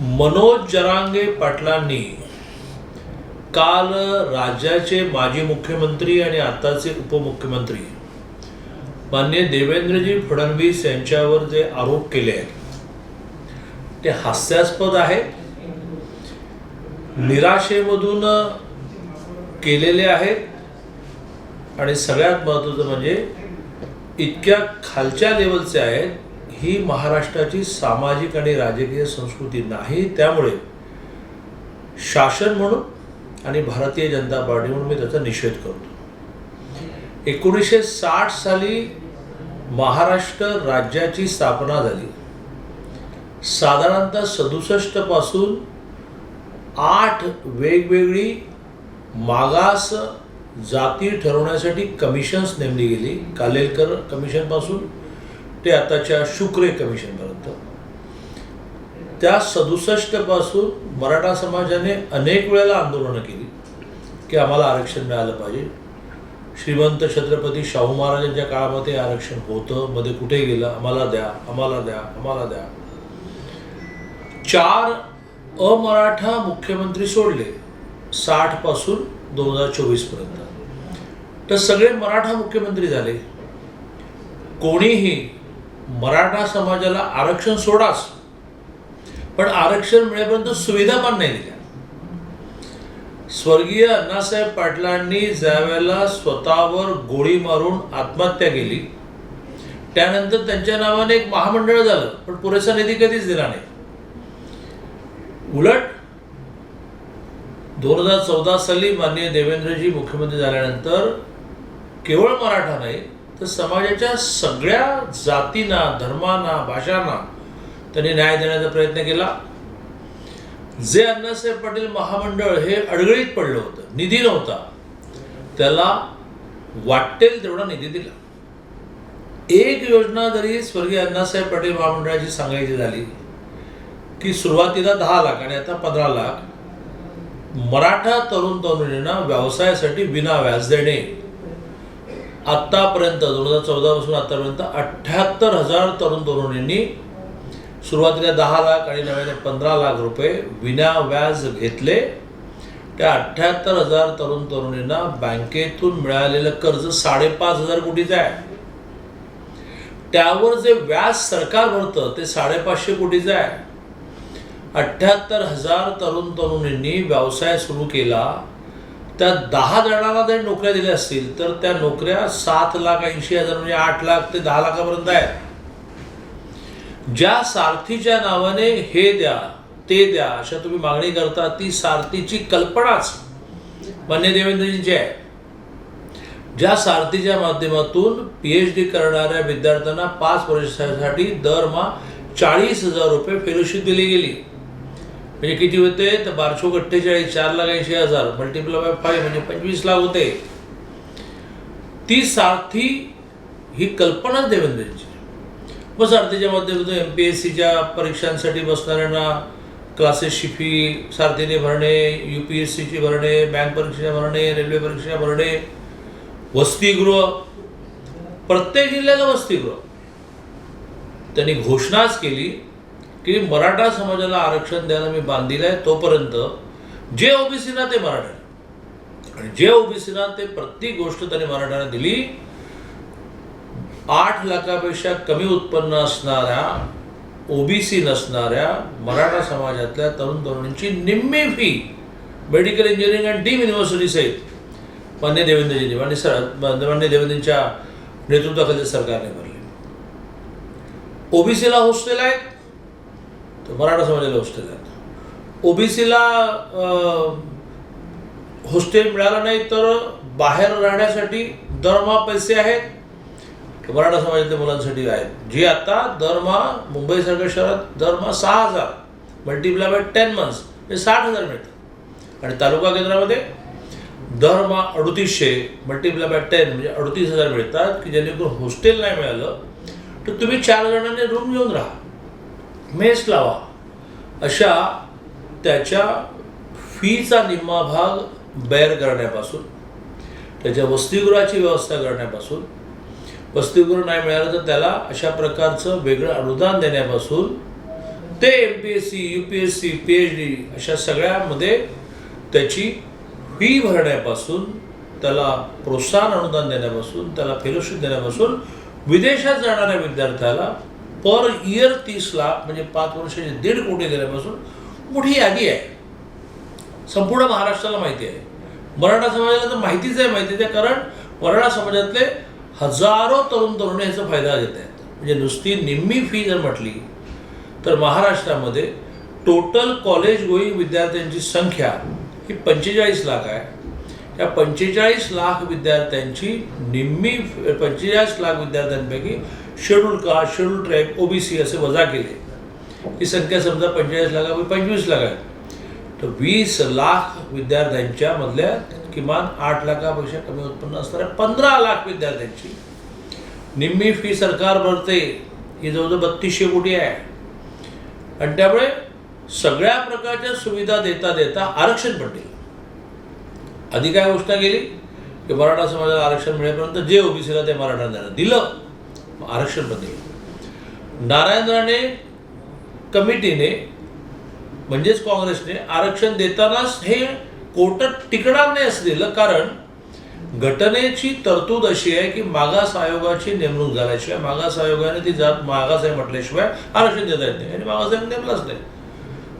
मनोज जरांगे पाटलांनी काल राज्याचे माजी मुख्यमंत्री आणि आताचे उपमुख्यमंत्री मान्य देवेंद्रजी फडणवीस यांच्यावर जे आरोप केले आहेत ते हास्यास्पद आहे. निराशेमधून केलेले आहेत. आणि सगळ्यात महत्त्वाचं म्हणजे इतक्या खालच्या लेवलचे आहेत ही महाराष्ट्राची सामाजिक आणि राजकीय संस्कृती नाही त्यामुळे शासन म्हणून आणि भारतीय जनता पार्टी म्हणून मी त्याचा निषेध करतो. एकोणीसशे साठ साली महाराष्ट्र राज्याची स्थापना झाली. साधारणतः सदुसष्टपासून आठ वेगवेगळी मागास जाती ठरवण्यासाठी कमिशन्स नेमली गेली. कालेलकर कमिशनपासून ते आताच्या शुक्रे कमिशनपर्यंत त्या सदुसष्टपासून मराठा समाजाने अनेक वेळेला आंदोलनं केली की आम्हाला आरक्षण मिळालं पाहिजे. श्रीमंत छत्रपती शाहू महाराजांच्या काळामध्ये आरक्षण होतं मध्ये कुठे गेलं आम्हाला द्या आम्हाला द्या आम्हाला द्या. चार अमराठा मुख्यमंत्री सोडले साठपासून दोन हजार चोवीसपर्यंत. तर सगळे मराठा मुख्यमंत्री झाले. कोणीही मराठा समाजाला आरक्षण सोडाच. पण आरक्षण मिळेपर्यंत सुविधा पण नाही दिल्या. स्वर्गीय अण्णासाहेब पाटलांनी ज्यावेळेला स्वतःवर गोळी मारून आत्महत्या केली त्यानंतर त्यांच्या नावाने एक महामंडळ झालं पण पुरेसा निधी कधीच दिला नाही. उलट दोन हजार चौदा साली माननीय देवेंद्रजी मुख्यमंत्री झाल्यानंतर केवळ मराठा नाही तर समाजाच्या सगळ्या जातींना धर्मांना भाषांना त्यांनी न्याय देण्याचा प्रयत्न केला. जे अण्णासाहेब पाटील महामंडळ हे अडगळीत पडलं होतं निधी नव्हता त्याला वाटेल तेवढा निधी दिला. एक योजना जरी स्वर्गीय अण्णासाहेब पाटील महामंडळाची सांगायची झाली की सुरुवातीला दहा लाख आणि आता पंधरा लाख मराठा तरुण तरुणींना व्यवसायासाठी विना व्याज देणे. आत्तापर्यंत दोन हजार चौदापासून आत्तापर्यंत आतापर्यंत अठ्ठ्याहत्तर हजार तरुण तरुणींनी सुरुवातीला दहा लाख आणि नव्याने पंधरा लाख रुपये विना व्याज घेतले. त्या अठ्ठ्याहत्तर हजार तरुण तरुणींना बँकेतून मिळालेलं कर्ज साडेपाच हजार कोटीचं आहे. त्यावर जे व्याज सरकार भरतं ते साडेपाचशे कोटीचं आहे. अठ्ठ्याहत्तर हजार तरुण तरुणींनी व्यवसाय सुरू केला. त्या दहा जणांना जरी नोकऱ्या दिल्या असतील तर त्या नोकऱ्या सात लाख ऐंशी हजार म्हणजे आठ लाख ते दहा लाखापर्यंत आहेत. ज्या सारथीच्या नावाने हे द्या ते द्या अशा तुम्ही मागणी करता ती सारथीची कल्पनाच मान्य देवेंद्रजींची आहे. ज्या सारथीच्या माध्यमातून पी एच डी करणाऱ्या विद्यार्थ्यांना पाच वर्षासाठी दरमहा चाळीस हजार रुपये फेलोशिप दिली गेली. म्हणजे किती होते? तर बारशोक अठ्ठेचाळीस चार लाख ऐंशी हजार. मल्टिप्लाय बाय फाईव्ह म्हणजे पंचवीस लाख होते. ती सारथी ही कल्पनाच देवेंद्रची व सारथीच्या माध्यमातून एम पी एस सीच्या परीक्षांसाठी बसणाऱ्यांना क्लासेसची फी सारथीने भरणे यू पी एस सीची भरणे बँक परीक्षा भरणे रेल्वे परीक्षा भरणे वसतिगृह. प्रत्येक जिल्ह्याला वसतिगृह. त्यांनी घोषणाच केली की मराठा समाजाला आरक्षण द्यायला मी बांधील आहे तोपर्यंत जे ओबीसीना ते मराठा. आणि जे ओबीसीना ते प्रत्येक गोष्ट त्यांनी मराठ्यांना दिली. आठ लाखापेक्षा कमी उत्पन्न असणाऱ्या ओबीसी नसणाऱ्या मराठा समाजातल्या तरुण तरुणींची निम्मी fee medical engineering and deem university सहित मान्य देवेंद्रजींनी मान्य सर मान्य देवेंद्रजींच्या नेतृत्वाखाली सरकारने भरले. ओबीसीला हॉस्टेल आहेत. मराठा समाजाला हॉस्टेल आहेत ओबीसीला हॉस्टेल मिळालं नाही तर बाहेर राहण्यासाठी दरमहा पैसे आहेत. मराठा समाजातल्या मुलांसाठी आहेत. जे आता दरमहा मुंबईसारख्या शहरात दरमहा सहा हजार मल्टिप्लाय बाय टेन मंथ्स हे साठ हजार मिळतात. आणि तालुका केंद्रामध्ये दरमहा अडतीसशे मल्टिप्लाय बाय टेन म्हणजे अडतीस हजार मिळतात की जेणेकरून हॉस्टेल नाही मिळालं तर तुम्ही चार जणांनी रूम घेऊन राहा. मेस लावा. अशा त्याच्या फीचा निम्मा भाग बैर करण्यापासून त्याच्या वसतिगृहाची व्यवस्था करण्यापासून वसतिगृह नाही मिळालं तर त्याला अशा प्रकारचं वेगळं अनुदान देण्यापासून ते M P S C U P S C P H D अशा सगळ्यामध्ये त्याची फी भरण्यापासून त्याला प्रोत्साहन अनुदान देण्यापासून त्याला फेलोशिप देण्यापासून विदेशात जाणाऱ्या विद्यार्थ्याला पर इयर तीस लाख म्हणजे पाच वर्षाचे दीड कोटी देण्यापासून मोठी यादी आहे. संपूर्ण महाराष्ट्राला माहिती आहे. मराठा समाजाला तर माहितीच आहे माहितीच आहे. कारण मराठा समाजातले हजारो तरुण तरुणी याचा फायदा घेत आहेत. म्हणजे नुसती निम्मी फी जर म्हटली तर महाराष्ट्रामध्ये टोटल कॉलेज गोईंग विद्यार्थ्यांची संख्या ही पंचेचाळीस लाख आहे. या पंचेचाळीस लाख विद्यार्थ्यांची निम्मी पंचेचाळीस लाख विद्यार्थ्यांपैकी schedule caste schedule tribe OBC असे वजा केले. ही संख्या समजा पंचेचाळीस लाखापैकी पंचवीस लाख आहे. तर वीस लाख विद्यार्थ्यांच्या मधल्या किमान आठ लाखापेक्षा कमी उत्पन्न असणाऱ्या पंधरा लाख विद्यार्थ्यांची निम्मी फी सरकार भरते. ही जवळजवळ बत्तीसशे कोटी आहे. आणि त्यामुळे सगळ्या प्रकारच्या सुविधा देता देता आरक्षण पण दिलं आधी काय घोषणा केली? की मराठा समाजाला आरक्षण मिळेपर्यंत जे ओबीसीला ते मराठा दिलं. आरक्षणमध्ये. नारायण राणे कमिटीने म्हणजेच काँग्रेसने आरक्षण देतानाच हे कोर्टात टिकणार नाही असं दिलं. कारण घटनेची तरतूद अशी आहे की मागास आयोगाची नेमणूक झाल्याशिवाय मागास आयोगाने ती जात मागास आहे म्हटल्याशिवाय आरक्षण देता येत नाही आणि मागास आयोग नेमलाच नाही.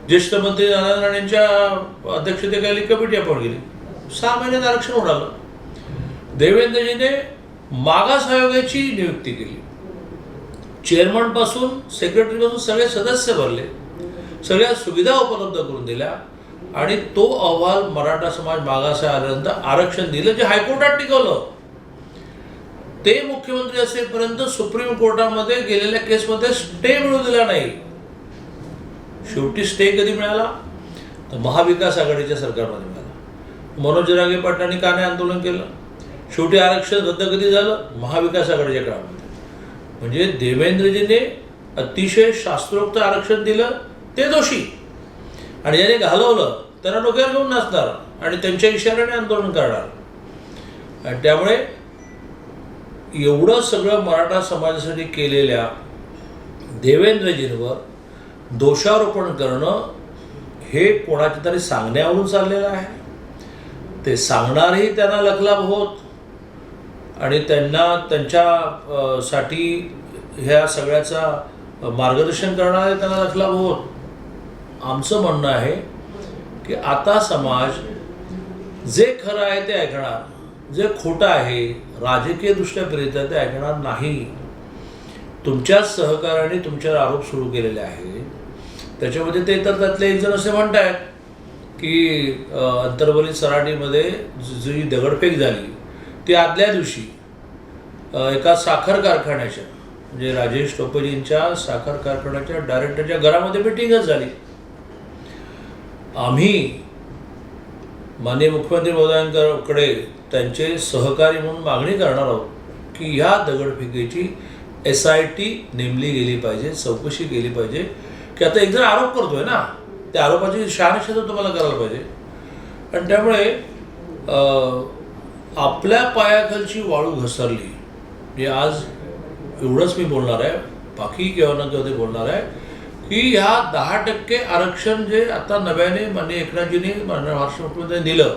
ज्येष्ठ मंत्री नारायण राणेंच्या अध्यक्षतेखाली कमिटी आपण केली सहा महिन्यात आरक्षण उडालं. देवेंद्रजीने मागास आयोगाची नियुक्ती केली. चेअरमनपासून सगळे सदस्य भरले. सगळ्या सुविधा उपलब्ध करून दिल्या. आणि तो अहवाल मराठा समाज मागास आल्यानंतर आरक्षण दिलं जे हायकोर्टात टिकवलं. ते मुख्यमंत्री असेपर्यंत सुप्रीम कोर्टामध्ये गेलेल्या केसमध्ये स्टे मिळू दिला नाही. शेवटी स्टे कधी मिळाला? तर महाविकास आघाडीच्या सरकारमध्ये मिळाला. मनोज रागे पाटलांनी का नाही आंदोलन केलं? शेवटी आरक्षण रद्द कधी झालं? महाविकास आघाडीच्या काळामध्ये. म्हणजे देवेंद्रजीने अतिशय शास्त्रोक्त आरक्षण दिलं ते दोषी. आणि ज्याने घालवलं त्यांना डोक्यावर घेऊन नाचणार आणि त्यांच्या इशाऱ्याने आंदोलन करणार. आणि त्यामुळे एवढं सगळं मराठा समाजासाठी केलेल्या देवेंद्रजींवर दोषारोपण करणं हे कोणाच्या तरी सांगण्यावरून चाललेलं आहे. ते सांगणारही त्यांना लखलाभ होत. आणि त्यांना त्यांच्या साठी ह्या सगळ्याचा मार्गदर्शन करणारे त्यांना दाखला होत आमचं म्हणणं आहे की आता समाज जे खरं आहे ते ऐकणार. जे खोटं आहे राजकीयदृष्ट्या प्रेरित आहे ते ऐकणार नाही. तुमच्याच सहकार्याने तुमच्यावर आरोप सुरू केलेले आहे त्याच्यामध्ये ते तर त्यातले एक जण असे म्हणत आहेत की अ, सराटीमध्ये जी दगडफेक झाली ते आदल्या दिवशी एका साखर कारखान्याच्या म्हणजे राजेश टोपेजींच्या साखर कारखान्याच्या डायरेक्टरच्या घरामध्ये मिटिंगच झाली. आम्ही माननीय मुख्यमंत्री महोदयांकडे त्यांचे सहकारी म्हणून मागणी करणार आहोत की ह्या दगडफेकीची एस आय टी नेमली गेली पाहिजे चौकशी केली पाहिजे. की आता एकजण आरोप करतोय ना त्या आरोपाची शहानिशा तुम्हाला करायला पाहिजे. आणि त्यामुळे आपल्या पायाखालची वाळू घसरली. म्हणजे आज एवढंच मी बोलणार आहे. बाकी केव्हा ना केव्हा ते बोलणार आहे. की ह्या दहा टक्के आरक्षण जे आता नव्याने माननीय एकनाथजीने माननीय महाराष्ट्र मुख्यमंत्र्यांनी दिलं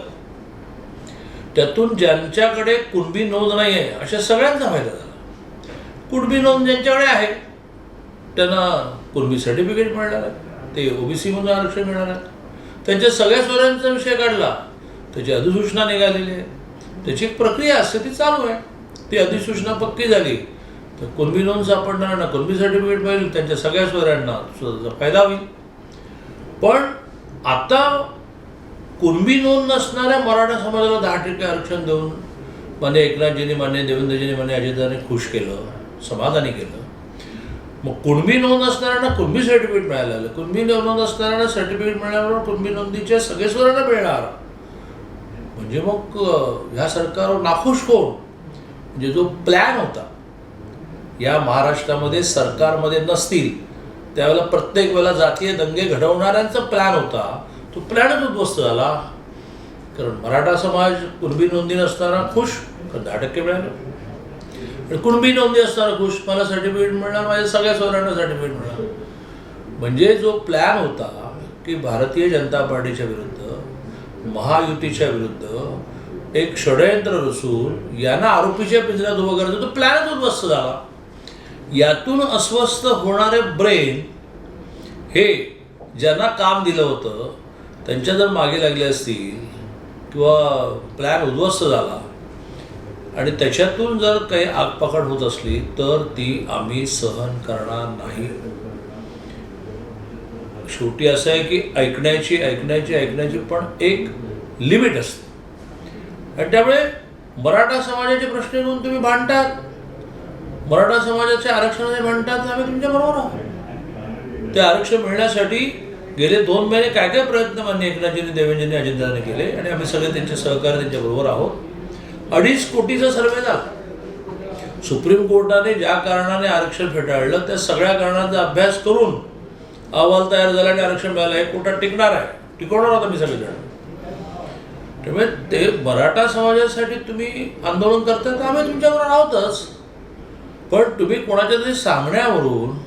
त्यातून ज्यांच्याकडे कुणबी नोंद नाही आहे अशा सगळ्यांचा फायदा झाला. कुणबी नोंद ज्यांच्याकडे आहे त्यांना कुणबी सर्टिफिकेट मिळणार आहे ते ओबीसीमधून आरक्षण मिळणार आहे. त्यांच्या सगळ्या स्वरांचा विषय काढला त्याची अधिसूचना निघालेली आहे. त्याची एक प्रक्रिया असते ती चालू आहे. ती अधिसूचना पक्की झाली. तर कुणबी नोंद सापडणार ना कुणबी सर्टिफिकेट मिळेल त्यांच्या सगळ्या सोयऱ्यांना सुद्धा फायदा होईल. पण आता कुणबी नोंद नसणाऱ्या मराठा समाजाला दहा टक्के आरक्षण देऊन माने एकनाथजींनी माने देवेंद्रजींनी माने अजितदाने खुश केलं समाधानी केलं. मग कुणबी नोंद असणाऱ्यांना कुणबी सर्टिफिकेट मिळायला लागलं. कुणबी नोंद असणाऱ्यांना सर्टिफिकेट मिळाल्यावर कुणबी नोंदीच्या सगळे स्वरांना मिळणार. म्हणजे मग ह्या सरकारवर नाखुश होऊन म्हणजे जो प्लॅन होता या महाराष्ट्रामध्ये सरकारमध्ये नसतील त्यावेळेला प्रत्येक वेळेला जातीय दंगे घडवणाऱ्यांचा प्लॅन होता तो प्लॅनच उद्ध्वस्त झाला. कारण मराठा समाज कुणबी नोंदी नसणारा खुश दहा टक्के मिळाले? आणि कुणबी नोंदी असणारा खुश मला सर्टिफिकेट मिळणार माझ्या सगळ्या सोयऱ्यांना सर्टिफिकेट मिळणार. म्हणजे जो प्लॅन होता की भारतीय जनता पार्टीच्या विरुद्ध महायुतीच्या विरुद्ध एक षडयंत्र रचून यांना आरोपीच्या पिंजऱ्यात उभं करायचं. तो प्लॅनच उद्ध्वस्त झाला. यातून अस्वस्थ होणारे ब्रेन हे ज्यांना काम दिलं होतं त्यांच्या जर मागे लागले असतील किंवा प्लॅन उद्ध्वस्त झाला आणि त्याच्यातून जर काही आगपाकड होत असली तर ती आम्ही सहन करणार नाही. शेवटी असं आहे की ऐकण्याची ऐकण्याची ऐकण्याची पण एक लिमिट असते. आणि त्यामुळे मराठा समाजाचे प्रश्न घेऊन तुम्ही भांडतात. मराठा समाजाच्या आरक्षणाचे भांडतात आम्ही तुमच्या बरोबर आहोत. ते आरक्षण मिळण्यासाठी गेले दोन महिने काय काय प्रयत्न मान्य एकनाथजींनी देवेंद्रजींनी अजितदादांनी केले आणि आम्ही सगळे त्यांचे सहकार्य त्यांच्याबरोबर आहोत. अडीच कोटीचा सर्वे झाला. सुप्रीम कोर्टाने ज्या कारणाने आरक्षण फेटाळलं त्या सगळ्या कारणांचा अभ्यास करून अहवाल तयार झाला आणि आरक्षण मिळालं हे कोर्टात टिकणार आहे? टिकवणार आहोत आम्ही सगळेजण. त्यामुळे ते मराठा समाजासाठी तुम्ही आंदोलन करताय तर आम्ही तुमच्यावर आहोतच पण तुम्ही कोणाच्या तरी सांगण्यावरून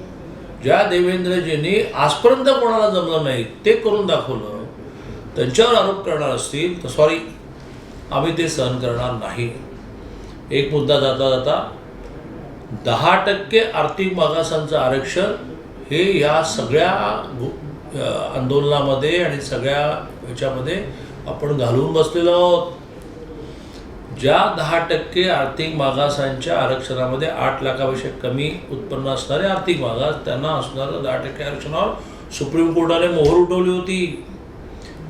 ज्या देवेंद्रजींनी आजपर्यंत कोणाला जमलं नाही ते करून दाखवलं. त्यांच्यावर आरोप करणार असतील तर सॉरी आम्ही ते सहन करणार नाही. एक मुद्दा जाता जाता दहा टक्के आर्थिक मागासांचं आरक्षण हे या सगळ्या आंदोलनामध्ये आणि सगळ्या ह्याच्यामध्ये आपण घालून बसलेलो आहोत. ज्या दहा टक्के आर्थिक मागासांच्या आरक्षणामध्ये आठ लाखापेक्षा कमी उत्पन्न असणारे आर्थिक मागास त्यांना असणारं दहा टक्के आरक्षणावर सुप्रीम कोर्टाने मोहर उठवली होती.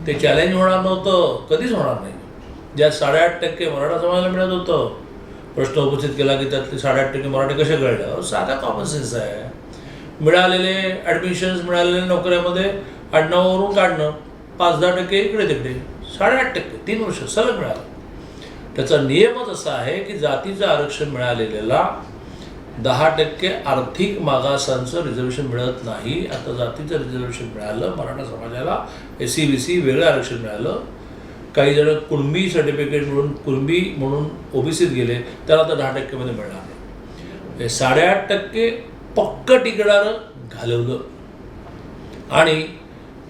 ते चॅलेंज होणार नव्हतं. कधीच होणार नाही. ज्या साडेआठ टक्के मराठा समाजाला मिळत होतं. प्रश्न उपस्थित केला की त्यातले साडेआठ टक्के मराठी कसे कळले? साधा कॉमन सेन्स आहे. मिळालेले ॲडमिशन्स मिळालेल्या नोकऱ्यामध्ये आडनावावरून काढणं पाच दहा टक्के इकडे तिकडे साडेआठ टक्के तीन वर्ष सलग मिळालं. त्याचा नियमच असा आहे की जातीचं आरक्षण मिळालेल्याला दहा टक्के आर्थिक मागासांचं रिझर्वेशन मिळत नाही. आता जातीचं रिझर्वेशन मिळालं मराठा समाजाला एस सी बी सी वेगळं आरक्षण मिळालं. काही जण कुणबी सर्टिफिकेट म्हणून कुणबी म्हणून ओबीसीत गेले त्याला आता दहा टक्केमध्ये मिळणार नाही. साडेआठ टक्के पक्क टिकणारं घालवलं. आणि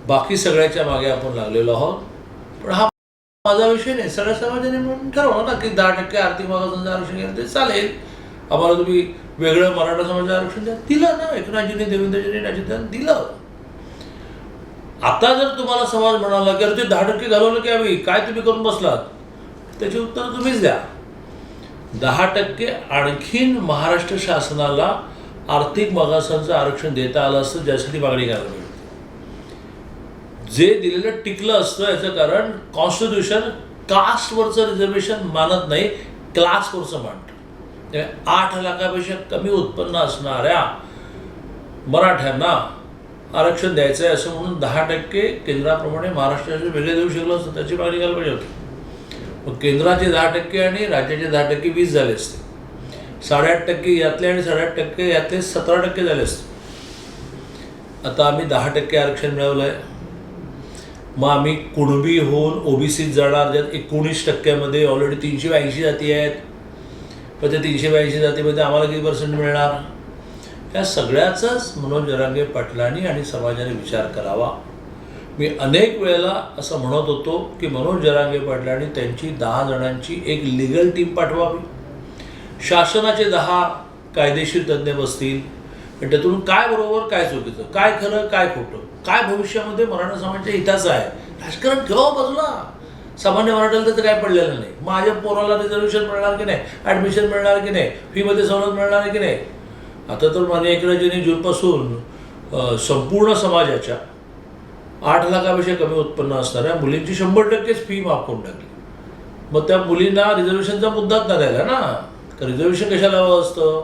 बाकी सगळ्याच्या मागे आपण लागलेलो आहोत. पण हा माझा विषय नाही. सगळ्या समाजाने म्हणून ठरवलं ना की दहा टक्के आर्थिक मागासांचं आरक्षण केलं ते चालेल. आम्हाला तुम्ही वेगळं मराठा समाजाचं आरक्षण द्या. दिलं ना एकनाथजीने देवेंद्रजीने अजितदान दिलं. आता जर तुम्हाला समाज म्हणाला की अरे ते दहा टक्के घालवलं की आम्ही काय तुम्ही करून बसलात? त्याची उत्तर तुम्हीच द्या. दहा टक्के आणखीन महाराष्ट्र शासनाला आर्थिक मागासांचं आरक्षण देता आलं असतं ज्यासाठी मागणी करायला पाहिजे जे दिलेलं टिकलं असतं याचं कारण कॉन्स्टिट्यूशन कास्टवरचं रिझर्वेशन मानत नाही क्लासवरचं मानतं त्यामुळे म्हणजे आठ लाखापेक्षा कमी उत्पन्न असणाऱ्या मराठ्यांना आरक्षण द्यायचं आहे असं म्हणून दहा टक्के केंद्राप्रमाणे महाराष्ट्राचे वेगळे देऊ शकलो असतं त्याची मागणी करायला पाहिजे होती. मग केंद्राचे दहा टक्के आणि राज्याचे दहा टक्के वीस झाले असते. साडेआठ टक्के यातले आणि साडेआठ टक्के यातले सतरा टक्के झाले असते. आता आम्ही दहा टक्के आरक्षण मिळवलं आहे मग आम्ही कुणबी होऊन ओबीसीत जाणार ज्यात एकोणीस टक्क्यामध्ये ऑलरेडी तीनशे ब्याऐंशी जाती आहेत. पण त्या तीनशे ब्याऐंशी जातीमध्ये आम्हाला किती पर्सेंट मिळणार? या सगळ्याचाच मनोज जरांगे पाटलांनी आणि समाजाने विचार करावा. मी अनेक वेळेला असं म्हणत होतो की मनोज जरांगे पाटलांनी त्यांची दहा जणांची एक लिगल टीम पाठवावी. शासनाचे दहा कायदेशीर तज्ज्ञ बसतील. आणि त्यातून काय बरोबर काय चुकीचं? काय खरं काय खोटं? काय भविष्यामध्ये मराठा समाजाच्या हिताचं आहे? राजकारण ठेवा बाजूला. सामान्य मराठ्याला त्याचं काय पडलेलं नाही. माझ्या पोराला रिझर्वेशन मिळणार की नाही? ॲडमिशन मिळणार की नाही? फीमध्ये सवलत मिळणार की नाही? आता तर माने एकनाथजींनी जूनपासून संपूर्ण समाजाच्या आठ लाखापेक्षा कमी उत्पन्न असणाऱ्या मुलींची शंभर टक्केच फी माफ करून टाकली. मग त्या मुलींना रिझर्वेशनचा मुद्दाच नाही राहिला ना. तर रिझर्वेशन कशाला हवं असतं?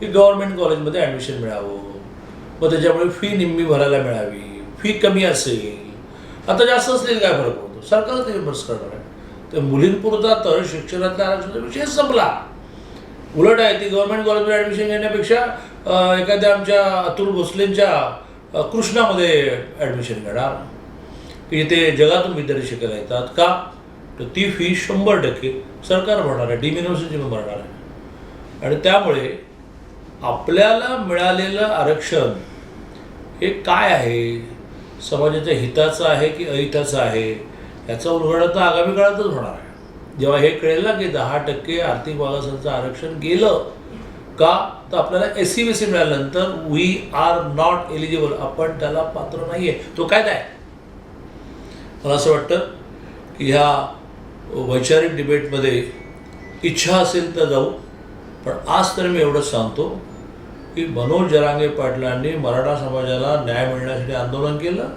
की गव्हर्नमेंट कॉलेजमध्ये ॲडमिशन मिळावं. मग त्याच्यामुळे फी निम्मी भरायला मिळावी. फी कमी असेल. आता जास्त असलेली काय फरक पडतो? सरकारच रिम्बर्स करणार आहे. तर मुलींपुरता तर शिक्षणातल्या आरक्षणाचा विषय संपला. उलट आहे ती गव्हर्नमेंट कॉलेजमध्ये ॲडमिशन घेण्यापेक्षा एखाद्या आमच्या अतुल भोसलेंच्या कृष्णामध्ये ॲडमिशन घेणार. की इथे जगातून विद्यार्थी शिकायला येतात का? तर ती फी शंभर टक्के सरकार भरणार आहे. डीम युनिव्हर्सिटी भरणार आहे. आणि त्यामुळे आपल्याला मिळालेलं आरक्षण हे काय आहे? समाजाच्या हिताचं आहे की अहिताचं आहे? याचा उलगडा तर आगामी काळातच होणार आहे. जेव्हा हे कळेल ना की दहा टक्के आर्थिक मागासांचं आरक्षण गेलं का तर आपल्याला एस सी बी सी मिळाल्यानंतर वी आर नॉट एलिजिबल आपण त्याला पात्र नाही आहे तो काय काय मला असं वाटतं की ह्या वैचारिक डिबेटमध्ये इच्छा असेल तर जाऊ. पण आज तर मी एवढंच सांगतो की मनोज जरांगे पाटलांनी मराठा समाजाला न्याय मिळण्यासाठी आंदोलन केलं.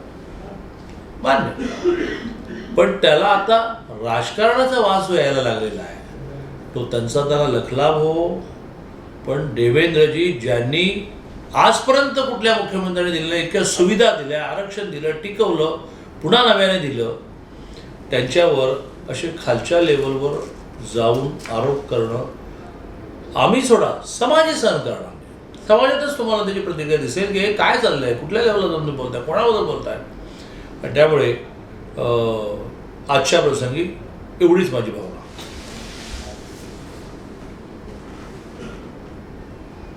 मान्य. पण त्याला आता राजकारणाचा वास यायला लागलेला आहे. तो त्यांचा त्याला लखलाभ हो. पण देवेंद्रजी ज्यांनी आजपर्यंत कुठल्या मुख्यमंत्र्यांनी दिलेल्या इतक्या सुविधा दिल्या आरक्षण दिलं टिकवलं पुन्हा नव्याने दिलं त्यांच्यावर असे खालच्या लेवलवर जाऊन आरोप करणं आम्ही सोडा समाज सहन करणार समाजातच तुम्हाला त्याची प्रतिक्रिया दिसेल की हे काय चाललं आहे कुठल्या लेवलला तुम्ही बोलताय कोणाबद्दल बोलताय? त्यामुळे आजच्या प्रसंगी एवढीच माझी भावना.